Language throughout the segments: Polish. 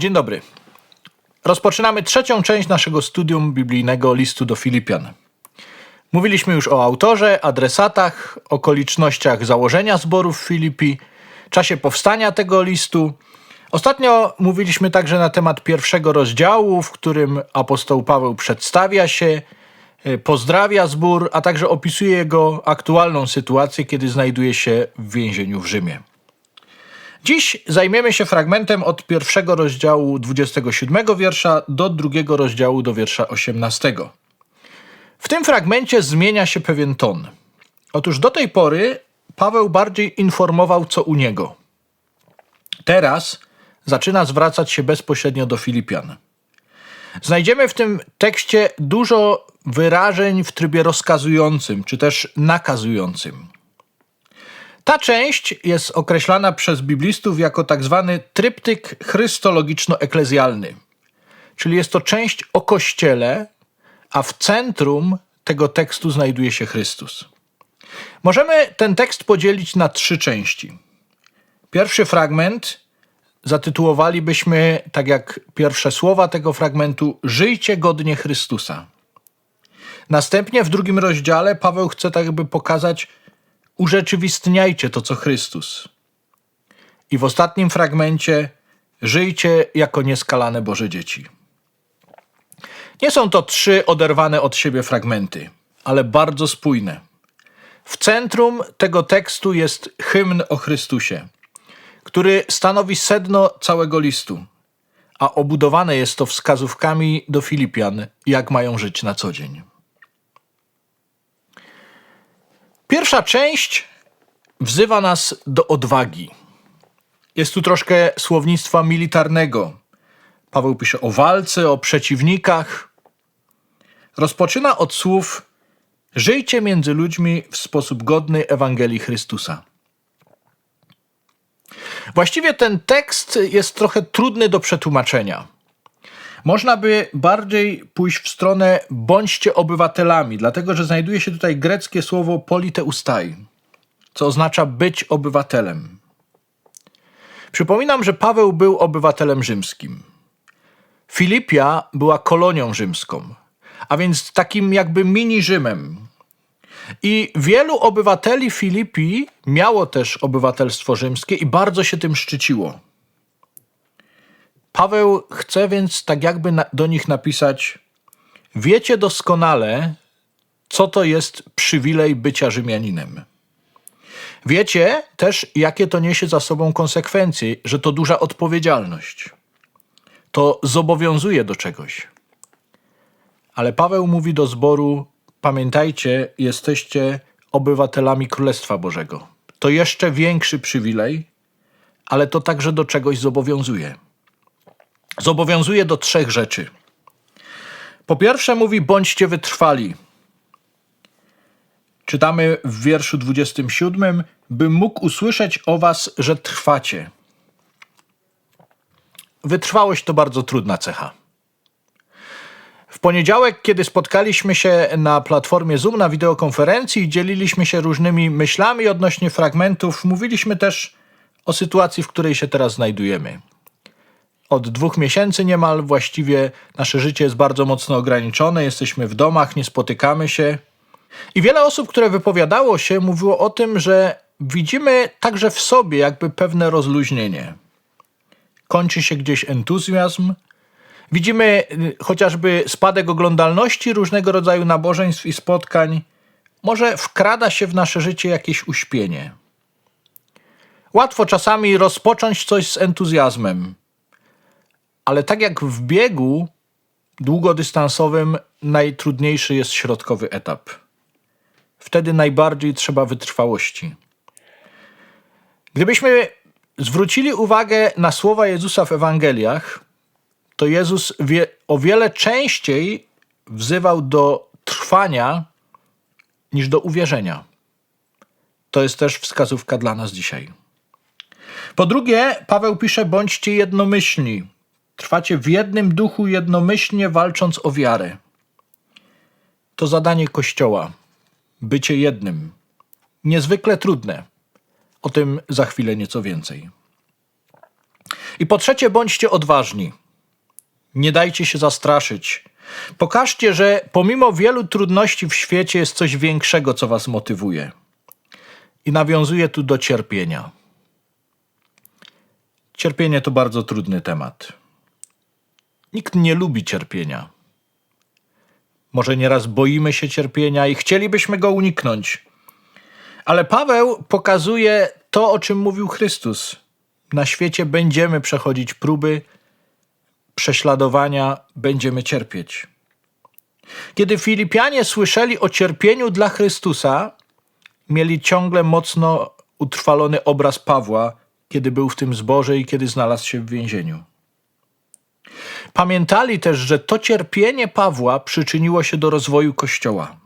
Dzień dobry. Rozpoczynamy trzecią część naszego studium biblijnego listu do Filipian. Mówiliśmy już o autorze, adresatach, okolicznościach założenia zborów w Filipi, czasie powstania tego listu. Ostatnio mówiliśmy także na temat pierwszego rozdziału, w którym apostoł Paweł przedstawia się, e, pozdrawia zbór, a także opisuje jego aktualną sytuację, kiedy znajduje się w więzieniu w Rzymie. Dziś zajmiemy się fragmentem od pierwszego rozdziału 27 wiersza do drugiego rozdziału do wiersza 18. W tym fragmencie zmienia się pewien ton. Otóż do tej pory Paweł bardziej informował, co u niego. Teraz zaczyna zwracać się bezpośrednio do Filipian. Znajdziemy w tym tekście dużo wyrażeń w trybie rozkazującym, czy też nakazującym. Ta część jest określana przez biblistów jako tak zwany tryptyk chrystologiczno-eklezjalny, czyli jest to część o Kościele, a w centrum tego tekstu znajduje się Chrystus. Możemy ten tekst podzielić na trzy części. Pierwszy fragment zatytułowalibyśmy, tak jak pierwsze słowa tego fragmentu, Żyjcie godnie Chrystusa. Następnie w drugim rozdziale Paweł chce tak jakby pokazać, urzeczywistniajcie to, co Chrystus. I w ostatnim fragmencie żyjcie jako nieskalane Boże dzieci. Nie są to trzy oderwane od siebie fragmenty, ale bardzo spójne. W centrum tego tekstu jest hymn o Chrystusie, który stanowi sedno całego listu, a obudowane jest to wskazówkami do Filipian, jak mają żyć na co dzień. Pierwsza część wzywa nas do odwagi. Jest tu troszkę słownictwa militarnego. Paweł pisze o walce, o przeciwnikach. Rozpoczyna od słów: Żyjcie między ludźmi w sposób godny Ewangelii Chrystusa. Właściwie ten tekst jest trochę trudny do przetłumaczenia. Można by bardziej pójść w stronę bądźcie obywatelami, dlatego że znajduje się tutaj greckie słowo politeustai, co oznacza być obywatelem. Przypominam, że Paweł był obywatelem rzymskim. Filipia była kolonią rzymską, a więc takim jakby mini Rzymem. I wielu obywateli Filipii miało też obywatelstwo rzymskie i bardzo się tym szczyciło. Paweł chce więc tak jakby do nich napisać: Wiecie doskonale, co to jest przywilej bycia Rzymianinem. Wiecie też, jakie to niesie za sobą konsekwencje, że to duża odpowiedzialność. To zobowiązuje do czegoś. Ale Paweł mówi do zboru: Pamiętajcie, jesteście obywatelami Królestwa Bożego. To jeszcze większy przywilej, ale to także do czegoś zobowiązuje zobowiązuje do trzech rzeczy. Po pierwsze, mówi: bądźcie wytrwali. Czytamy w wierszu 27, bym mógł usłyszeć o was, że trwacie. Wytrwałość to bardzo trudna cecha. W poniedziałek, kiedy spotkaliśmy się na platformie Zoom na wideokonferencji dzieliliśmy się różnymi myślami odnośnie fragmentów, mówiliśmy też o sytuacji, w której się teraz znajdujemy od dwóch miesięcy niemal właściwie nasze życie jest bardzo mocno ograniczone, jesteśmy w domach, nie spotykamy się. I wiele osób, które wypowiadało się, mówiło o tym, że widzimy także w sobie jakby pewne rozluźnienie. Kończy się gdzieś entuzjazm. Widzimy y, chociażby spadek oglądalności różnego rodzaju nabożeństw i spotkań. Może wkrada się w nasze życie jakieś uśpienie. Łatwo czasami rozpocząć coś z entuzjazmem, ale tak jak w biegu długodystansowym, najtrudniejszy jest środkowy etap. Wtedy najbardziej trzeba wytrwałości. Gdybyśmy zwrócili uwagę na słowa Jezusa w Ewangeliach, to Jezus wie, o wiele częściej wzywał do trwania niż do uwierzenia. To jest też wskazówka dla nas dzisiaj. Po drugie, Paweł pisze: bądźcie jednomyślni. Trwacie w jednym duchu jednomyślnie walcząc o wiarę. To zadanie Kościoła bycie jednym. Niezwykle trudne. O tym za chwilę nieco więcej. I po trzecie, bądźcie odważni. Nie dajcie się zastraszyć. Pokażcie, że pomimo wielu trudności w świecie jest coś większego, co was motywuje. I nawiązuje tu do cierpienia. Cierpienie to bardzo trudny temat. Nikt nie lubi cierpienia. Może nieraz boimy się cierpienia i chcielibyśmy go uniknąć. Ale Paweł pokazuje to, o czym mówił Chrystus. Na świecie będziemy przechodzić próby, prześladowania, będziemy cierpieć. Kiedy Filipianie słyszeli o cierpieniu dla Chrystusa, mieli ciągle mocno utrwalony obraz Pawła, kiedy był w tym zborze i kiedy znalazł się w więzieniu. Pamiętali też, że to cierpienie Pawła przyczyniło się do rozwoju Kościoła.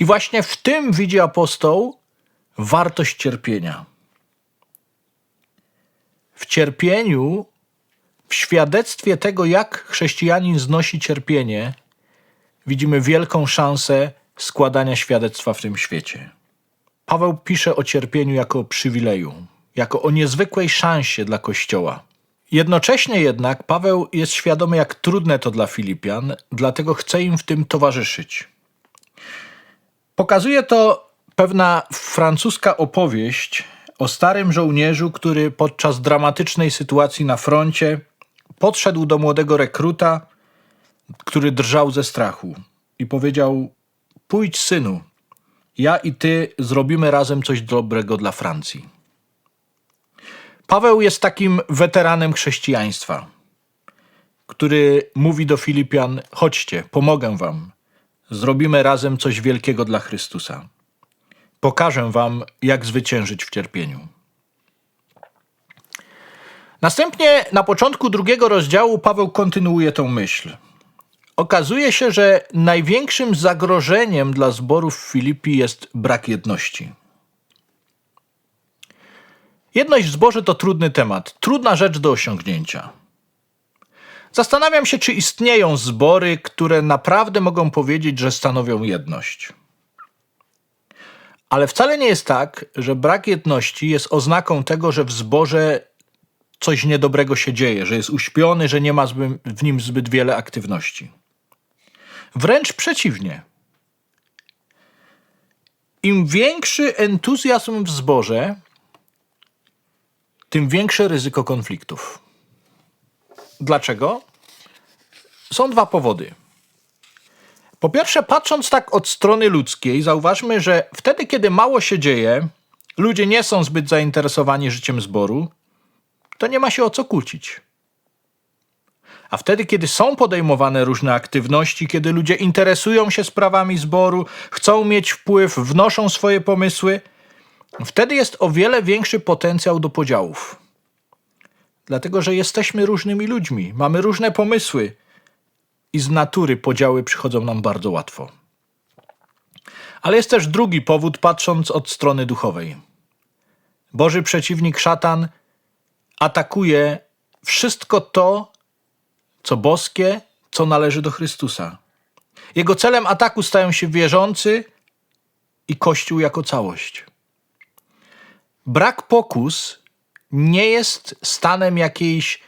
I właśnie w tym widzi apostoł wartość cierpienia. W cierpieniu, w świadectwie tego, jak chrześcijanin znosi cierpienie, widzimy wielką szansę składania świadectwa w tym świecie. Paweł pisze o cierpieniu jako o przywileju, jako o niezwykłej szansie dla Kościoła. Jednocześnie jednak Paweł jest świadomy, jak trudne to dla Filipian, dlatego chce im w tym towarzyszyć. Pokazuje to pewna francuska opowieść o starym żołnierzu, który podczas dramatycznej sytuacji na froncie podszedł do młodego rekruta, który drżał ze strachu i powiedział: Pójdź, synu, ja i ty zrobimy razem coś dobrego dla Francji. Paweł jest takim weteranem chrześcijaństwa, który mówi do Filipian: Chodźcie, pomogę wam. Zrobimy razem coś wielkiego dla Chrystusa. Pokażę wam, jak zwyciężyć w cierpieniu. Następnie na początku drugiego rozdziału Paweł kontynuuje tę myśl. Okazuje się, że największym zagrożeniem dla zborów w Filipi jest brak jedności. Jedność w zborze to trudny temat, trudna rzecz do osiągnięcia. Zastanawiam się, czy istnieją zbory, które naprawdę mogą powiedzieć, że stanowią jedność. Ale wcale nie jest tak, że brak jedności jest oznaką tego, że w zborze coś niedobrego się dzieje, że jest uśpiony, że nie ma w nim zbyt wiele aktywności. Wręcz przeciwnie. Im większy entuzjazm w zborze, tym większe ryzyko konfliktów. Dlaczego? Są dwa powody. Po pierwsze, patrząc tak od strony ludzkiej, zauważmy, że wtedy, kiedy mało się dzieje, ludzie nie są zbyt zainteresowani życiem zboru, to nie ma się o co kłócić. A wtedy, kiedy są podejmowane różne aktywności, kiedy ludzie interesują się sprawami zboru, chcą mieć wpływ, wnoszą swoje pomysły, wtedy jest o wiele większy potencjał do podziałów. Dlatego, że jesteśmy różnymi ludźmi, mamy różne pomysły i z natury podziały przychodzą nam bardzo łatwo. Ale jest też drugi powód, patrząc od strony duchowej. Boży przeciwnik szatan atakuje wszystko to, co boskie, co należy do Chrystusa. Jego celem ataku stają się wierzący i Kościół jako całość. Brak pokus nie jest stanem jakiejś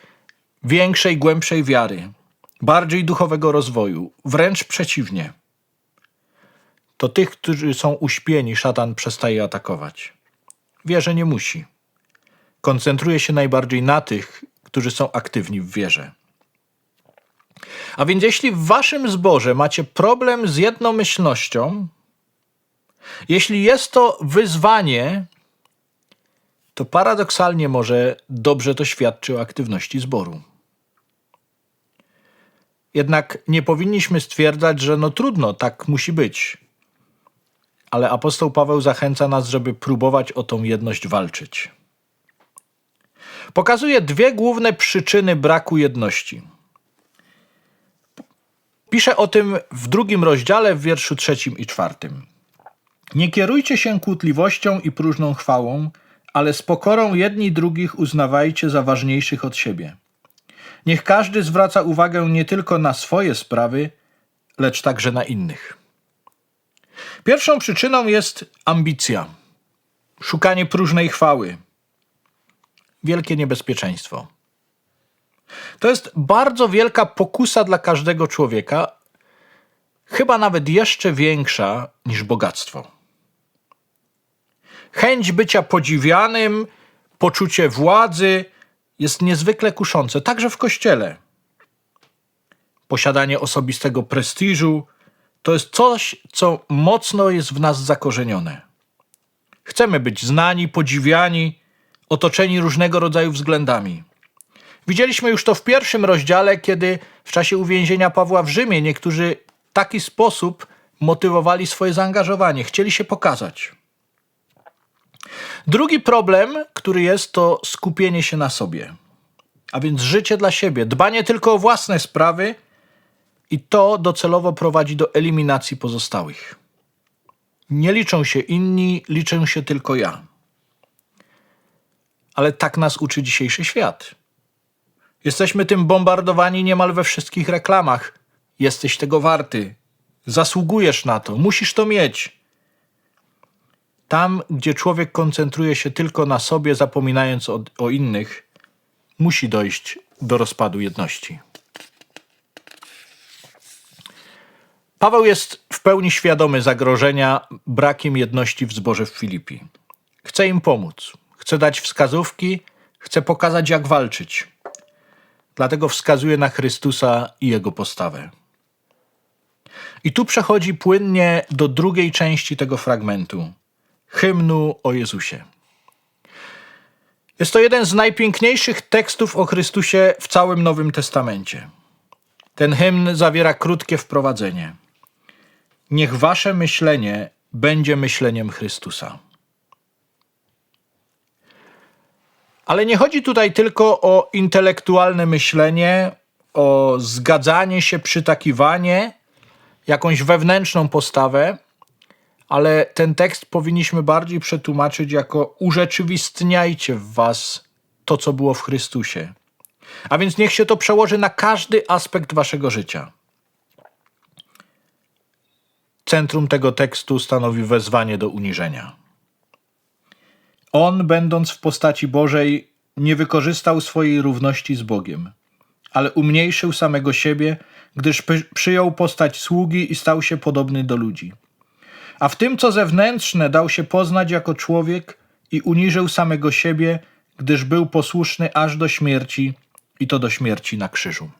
większej, głębszej wiary, bardziej duchowego rozwoju, wręcz przeciwnie. To tych, którzy są uśpieni, szatan przestaje atakować. Wie, że nie musi. Koncentruje się najbardziej na tych, którzy są aktywni w wierze. A więc jeśli w waszym zborze macie problem z jednomyślnością, jeśli jest to wyzwanie, to paradoksalnie może dobrze to świadczy o aktywności zboru. Jednak nie powinniśmy stwierdzać, że no trudno, tak musi być. Ale apostoł Paweł zachęca nas, żeby próbować o tą jedność walczyć. Pokazuje dwie główne przyczyny braku jedności. Pisze o tym w drugim rozdziale, w wierszu trzecim i czwartym. Nie kierujcie się kłótliwością i próżną chwałą, ale z pokorą jedni drugich uznawajcie za ważniejszych od siebie. Niech każdy zwraca uwagę nie tylko na swoje sprawy, lecz także na innych. Pierwszą przyczyną jest ambicja, szukanie próżnej chwały, wielkie niebezpieczeństwo. To jest bardzo wielka pokusa dla każdego człowieka, chyba nawet jeszcze większa niż bogactwo. Chęć bycia podziwianym, poczucie władzy jest niezwykle kuszące, także w kościele. Posiadanie osobistego prestiżu to jest coś, co mocno jest w nas zakorzenione. Chcemy być znani, podziwiani, otoczeni różnego rodzaju względami. Widzieliśmy już to w pierwszym rozdziale, kiedy w czasie uwięzienia Pawła w Rzymie niektórzy w taki sposób motywowali swoje zaangażowanie, chcieli się pokazać. Drugi problem, który jest, to skupienie się na sobie. A więc życie dla siebie, dbanie tylko o własne sprawy i to docelowo prowadzi do eliminacji pozostałych. Nie liczą się inni, liczę się tylko ja. Ale tak nas uczy dzisiejszy świat. Jesteśmy tym bombardowani niemal we wszystkich reklamach. Jesteś tego warty. Zasługujesz na to, musisz to mieć. Tam, gdzie człowiek koncentruje się tylko na sobie, zapominając o, o innych, musi dojść do rozpadu jedności. Paweł jest w pełni świadomy zagrożenia brakiem jedności w zborze w Filipi. Chce im pomóc, chce dać wskazówki, chce pokazać, jak walczyć. Dlatego wskazuje na Chrystusa i jego postawę. I tu przechodzi płynnie do drugiej części tego fragmentu hymnu o Jezusie. Jest to jeden z najpiękniejszych tekstów o Chrystusie w całym Nowym Testamencie. Ten hymn zawiera krótkie wprowadzenie. Niech wasze myślenie będzie myśleniem Chrystusa. Ale nie chodzi tutaj tylko o intelektualne myślenie, o zgadzanie się, przytakiwanie, jakąś wewnętrzną postawę, ale ten tekst powinniśmy bardziej przetłumaczyć jako urzeczywistniajcie w was to, co było w Chrystusie. A więc niech się to przełoży na każdy aspekt waszego życia. Centrum tego tekstu stanowi wezwanie do uniżenia. On, będąc w postaci Bożej, nie wykorzystał swojej równości z Bogiem, ale umniejszył samego siebie, gdyż przyjął postać sługi i stał się podobny do ludzi. A w tym, co zewnętrzne, dał się poznać jako człowiek i uniżył samego siebie, gdyż był posłuszny aż do śmierci i to do śmierci na krzyżu.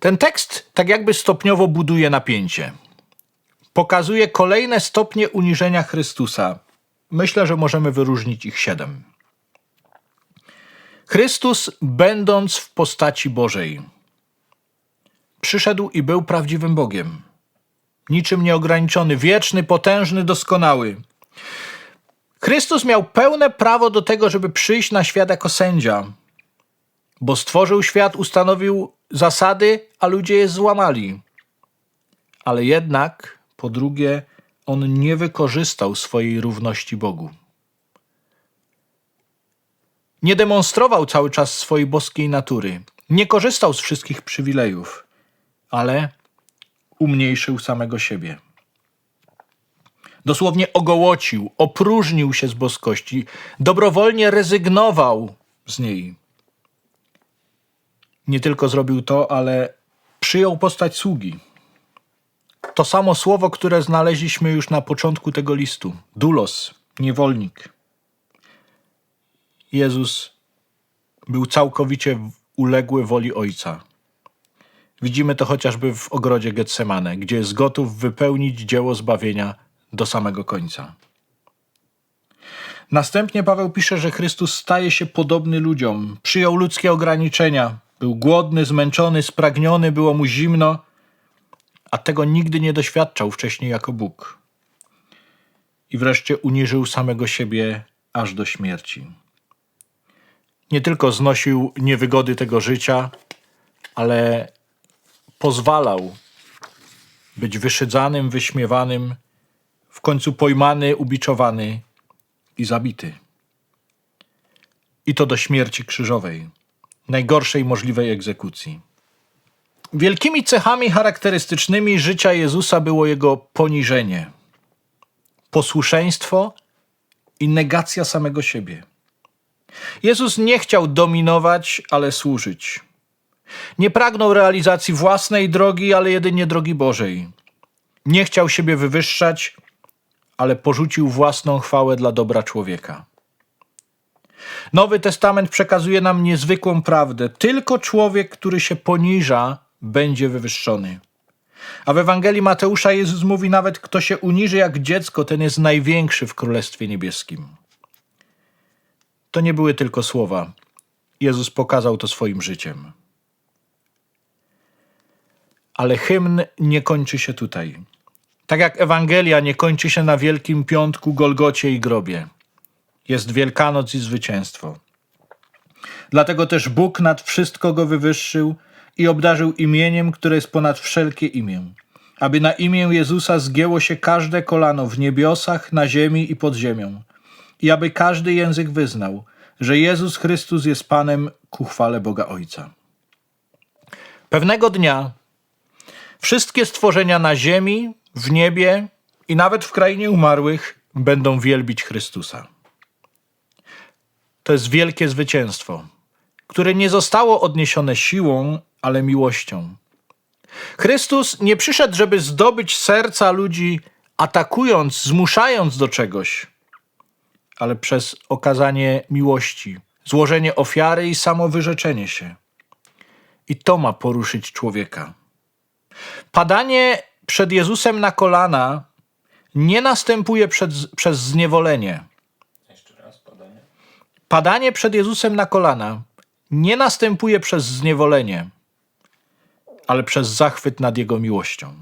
Ten tekst tak jakby stopniowo buduje napięcie. Pokazuje kolejne stopnie uniżenia Chrystusa. Myślę, że możemy wyróżnić ich siedem. Chrystus, będąc w postaci Bożej, przyszedł i był prawdziwym Bogiem. Niczym nieograniczony, wieczny, potężny, doskonały. Chrystus miał pełne prawo do tego, żeby przyjść na świat jako sędzia, bo stworzył świat, ustanowił zasady, a ludzie je złamali. Ale jednak, po drugie, on nie wykorzystał swojej równości Bogu. Nie demonstrował cały czas swojej boskiej natury, nie korzystał z wszystkich przywilejów, ale umniejszył samego siebie. Dosłownie ogołocił, opróżnił się z boskości, dobrowolnie rezygnował z niej. Nie tylko zrobił to, ale przyjął postać sługi. To samo słowo, które znaleźliśmy już na początku tego listu. Dulos, niewolnik. Jezus był całkowicie uległy woli Ojca. Widzimy to chociażby w ogrodzie Getsemane, gdzie jest gotów wypełnić dzieło zbawienia do samego końca. Następnie Paweł pisze, że Chrystus staje się podobny ludziom, przyjął ludzkie ograniczenia, był głodny, zmęczony, spragniony, było mu zimno, a tego nigdy nie doświadczał wcześniej jako Bóg. I wreszcie uniżył samego siebie aż do śmierci. Nie tylko znosił niewygody tego życia, ale pozwalał być wyszydzanym, wyśmiewanym, w końcu pojmany, ubiczowany i zabity. I to do śmierci krzyżowej, najgorszej możliwej egzekucji. Wielkimi cechami charakterystycznymi życia Jezusa było jego poniżenie, posłuszeństwo i negacja samego siebie. Jezus nie chciał dominować, ale służyć. Nie pragnął realizacji własnej drogi, ale jedynie drogi Bożej. Nie chciał siebie wywyższać, ale porzucił własną chwałę dla dobra człowieka. Nowy Testament przekazuje nam niezwykłą prawdę. Tylko człowiek, który się poniża, będzie wywyższony. A w Ewangelii Mateusza Jezus mówi nawet, kto się uniży jak dziecko, ten jest największy w Królestwie Niebieskim. To nie były tylko słowa. Jezus pokazał to swoim życiem. Ale hymn nie kończy się tutaj. Tak jak Ewangelia nie kończy się na Wielkim Piątku, Golgocie i grobie. Jest Wielkanoc i zwycięstwo. Dlatego też Bóg nad wszystko go wywyższył i obdarzył imieniem, które jest ponad wszelkie imię, aby na imię Jezusa zgięło się każde kolano w niebiosach, na ziemi i pod ziemią, i aby każdy język wyznał, że Jezus Chrystus jest Panem ku chwale Boga Ojca. Pewnego dnia wszystkie stworzenia na ziemi, w niebie i nawet w krainie umarłych będą wielbić Chrystusa. To jest wielkie zwycięstwo, które nie zostało odniesione siłą, ale miłością. Chrystus nie przyszedł, żeby zdobyć serca ludzi, atakując, zmuszając do czegoś, ale przez okazanie miłości, złożenie ofiary i samowyrzeczenie się. I to ma poruszyć człowieka. Padanie przed Jezusem na kolana nie następuje przed, przez zniewolenie. Jeszcze raz podanie. Padanie przed Jezusem na kolana nie następuje przez zniewolenie, ale przez zachwyt nad Jego miłością.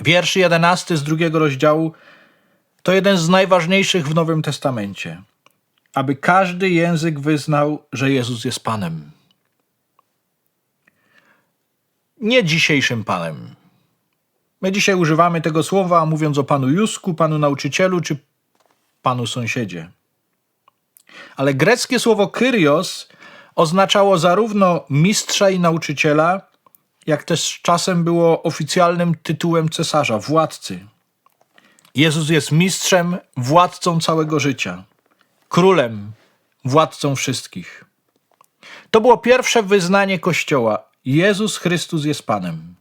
Wiersz 11 z drugiego rozdziału to jeden z najważniejszych w Nowym Testamencie. Aby każdy język wyznał, że Jezus jest Panem. Nie dzisiejszym Panem. My dzisiaj używamy tego słowa, mówiąc o Panu Jusku, Panu Nauczycielu czy Panu Sąsiedzie. Ale greckie słowo kyrios oznaczało zarówno mistrza i nauczyciela, jak też czasem było oficjalnym tytułem cesarza, władcy. Jezus jest mistrzem, władcą całego życia, królem, władcą wszystkich. To było pierwsze wyznanie Kościoła. Jezus Chrystus jest Panem.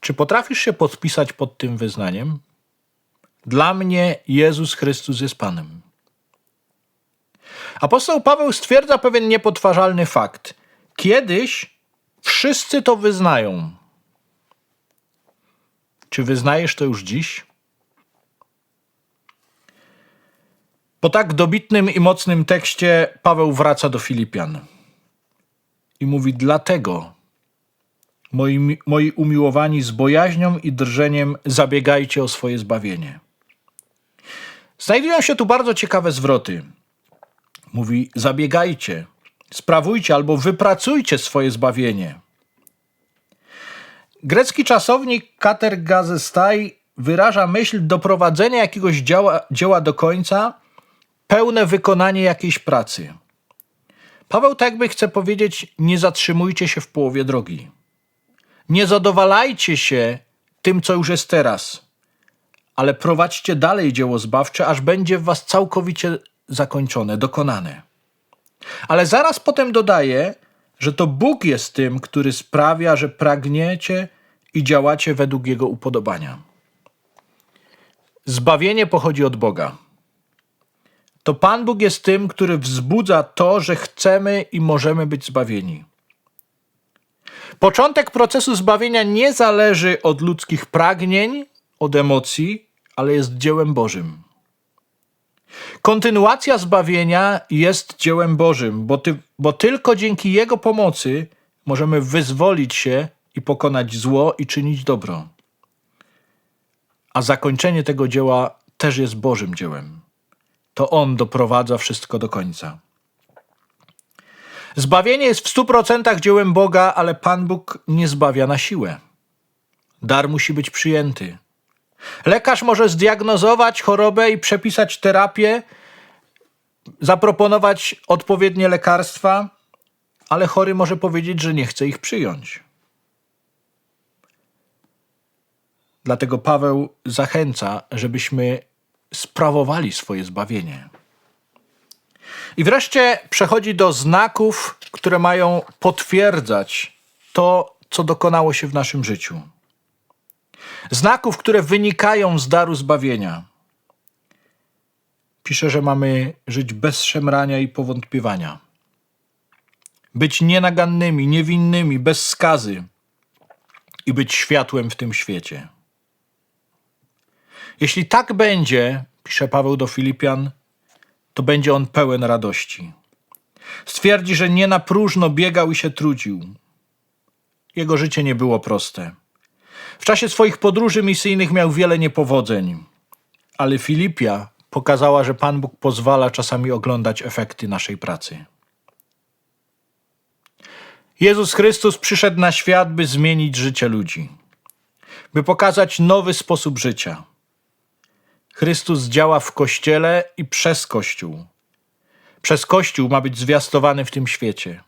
Czy potrafisz się podpisać pod tym wyznaniem? Dla mnie Jezus Chrystus jest Panem. Apostoł Paweł stwierdza pewien niepodważalny fakt. Kiedyś wszyscy to wyznają. Czy wyznajesz to już dziś? Po tak dobitnym i mocnym tekście Paweł wraca do Filipian i mówi: Dlatego, moi, moi umiłowani, z bojaźnią i drżeniem zabiegajcie o swoje zbawienie. Znajdują się tu bardzo ciekawe zwroty. Mówi: zabiegajcie, sprawujcie albo wypracujcie swoje zbawienie. Grecki czasownik Kater Gazestai wyraża myśl doprowadzenia jakiegoś dzieła, dzieła do końca, pełne wykonanie jakiejś pracy. Paweł tak jakby chce powiedzieć: nie zatrzymujcie się w połowie drogi. Nie zadowalajcie się tym, co już jest teraz, ale prowadźcie dalej dzieło zbawcze, aż będzie w was całkowicie zakończone, dokonane. Ale zaraz potem dodaje, że to Bóg jest tym, który sprawia, że pragniecie i działacie według Jego upodobania. Zbawienie pochodzi od Boga. To Pan Bóg jest tym, który wzbudza to, że chcemy i możemy być zbawieni. Początek procesu zbawienia nie zależy od ludzkich pragnień, od emocji, ale jest dziełem Bożym. Kontynuacja zbawienia jest dziełem Bożym, bo, ty, bo tylko dzięki Jego pomocy możemy wyzwolić się i pokonać zło i czynić dobro. A zakończenie tego dzieła też jest Bożym dziełem. To On doprowadza wszystko do końca. Zbawienie jest w stu procentach dziełem Boga, ale Pan Bóg nie zbawia na siłę. Dar musi być przyjęty. Lekarz może zdiagnozować chorobę i przepisać terapię, zaproponować odpowiednie lekarstwa, ale chory może powiedzieć, że nie chce ich przyjąć. Dlatego Paweł zachęca, żebyśmy sprawowali swoje zbawienie. I wreszcie przechodzi do znaków, które mają potwierdzać to, co dokonało się w naszym życiu. Znaków, które wynikają z daru zbawienia. Pisze, że mamy żyć bez szemrania i powątpiewania. Być nienagannymi, niewinnymi, bez skazy i być światłem w tym świecie. Jeśli tak będzie, pisze Paweł do Filipian, to będzie on pełen radości. Stwierdzi, że nie na próżno biegał i się trudził. Jego życie nie było proste. W czasie swoich podróży misyjnych miał wiele niepowodzeń, ale Filipia pokazała, że Pan Bóg pozwala czasami oglądać efekty naszej pracy. Jezus Chrystus przyszedł na świat, by zmienić życie ludzi, by pokazać nowy sposób życia. Chrystus działa w Kościele i przez Kościół. Przez Kościół ma być zwiastowany w tym świecie.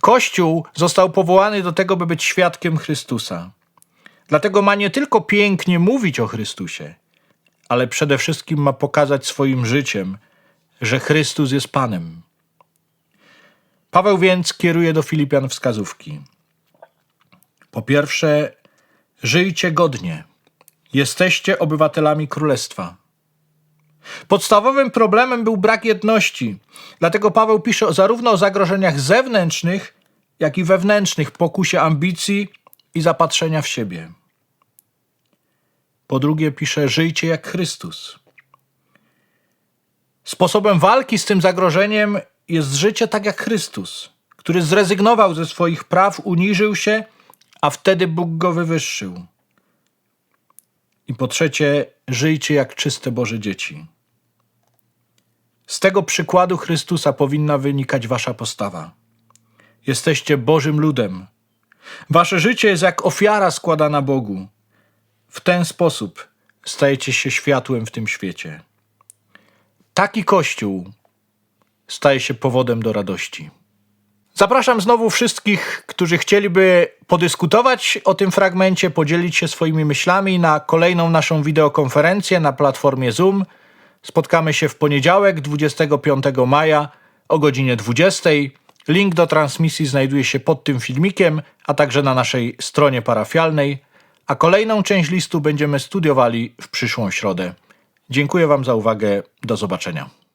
Kościół został powołany do tego, by być świadkiem Chrystusa. Dlatego ma nie tylko pięknie mówić o Chrystusie, ale przede wszystkim ma pokazać swoim życiem, że Chrystus jest Panem. Paweł więc kieruje do Filipian wskazówki. Po pierwsze, żyjcie godnie. Jesteście obywatelami królestwa. Podstawowym problemem był brak jedności. Dlatego Paweł pisze zarówno o zagrożeniach zewnętrznych, jak i wewnętrznych, pokusie ambicji i zapatrzenia w siebie. Po drugie, pisze: Żyjcie jak Chrystus. Sposobem walki z tym zagrożeniem jest życie tak jak Chrystus, który zrezygnował ze swoich praw, uniżył się, a wtedy Bóg go wywyższył. I po trzecie, żyjcie jak czyste Boże dzieci. Z tego przykładu Chrystusa powinna wynikać wasza postawa. Jesteście Bożym ludem. Wasze życie jest jak ofiara składana Bogu. W ten sposób stajecie się światłem w tym świecie. Taki Kościół staje się powodem do radości. Zapraszam znowu wszystkich, którzy chcieliby podyskutować o tym fragmencie, podzielić się swoimi myślami na kolejną naszą wideokonferencję na platformie Zoom. Spotkamy się w poniedziałek, 25 maja o godzinie 20. Link do transmisji znajduje się pod tym filmikiem, a także na naszej stronie parafialnej. A kolejną część listu będziemy studiowali w przyszłą środę. Dziękuję Wam za uwagę. Do zobaczenia.